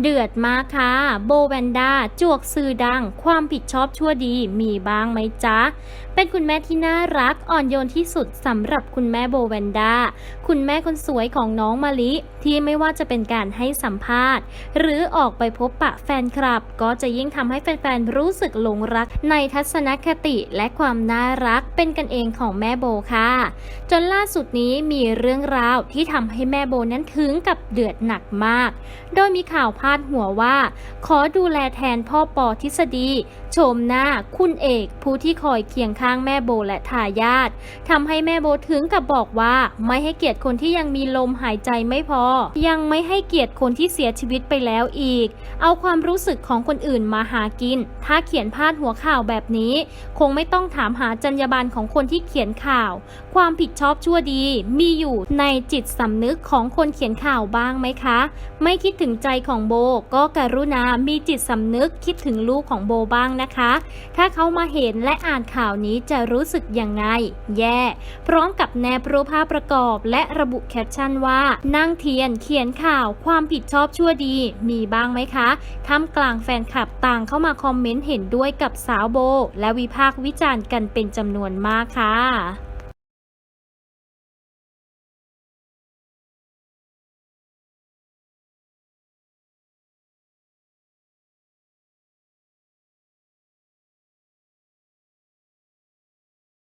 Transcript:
เดือดมากค่ะ โบแวนด้าจวกสื่อดัง ความผิดชอบชั่วดีมีบ้างไหมจ๊ะ เป็นคุณแม่ที่น่ารักอ่อนโยนที่สุดสำหรับคุณแม่โบแวนด้า คุณแม่คนสวยของน้องมะลิ ที่ไม่ว่าจะเป็นการให้สัมภาษณ์ หรือออกไปพบปะแฟนคลับ ก็จะยิ่งทำให้แฟนๆรู้สึกหลงรักในทัศนคติและความน่ารักเป็นกันเองของแม่โบค่ะ จนล่าสุดนี้มีเรื่องราวที่ทำให้แม่โบนั้นถึงกับเดือดหนักมาก โดยมีข่าวาดหัวว่า ขอดูแลแทนพ่อปอทฤษฎีโฉมหน้าคุณเอก ผู้ที่คอยเคียงข้างแม่โบและทายาททำให้แม่โบถึงกับบอกว่า ไม่ให้เกียรติคนที่ยังมีลมหายใจไม่พอ ยังไม่ให้เกียรติคนที่เสียชีวิตไปแล้วอีก เอาความรู้สึกของคนอื่นมาหากิน ถ้าเขียนพาดหัวข่าวแบบนี้ คงไม่ต้องถามหาจรรยาบรรณของคนที่เขียนข่าว ความผิดชอบชั่วดีมีอยู่ในจิตสำนึกของคนเขียนข่าวบ้างไหมคะ ไม่คิดถึงใจของโบ ก็กรุณามีจิตสำนึกคิดถึงลูกของโบบ้างนะคะ ถ้าเขามาเห็นและอ่านข่าวนี้จะรู้สึกยังไง แย่ พร้อมกับแนบรูปภาพประกอบและระบุแคปชั่นว่า นั่งเทียนเขียนข่าวความผิดชอบชั่วดี มีบ้างไหมคะท่ามกลางแฟนคลับต่างเข้ามาคอมเมนต์เห็นด้วยกับสาวโบ และวิพากษ์วิจารณ์กันเป็นจำนวนมากค่ะ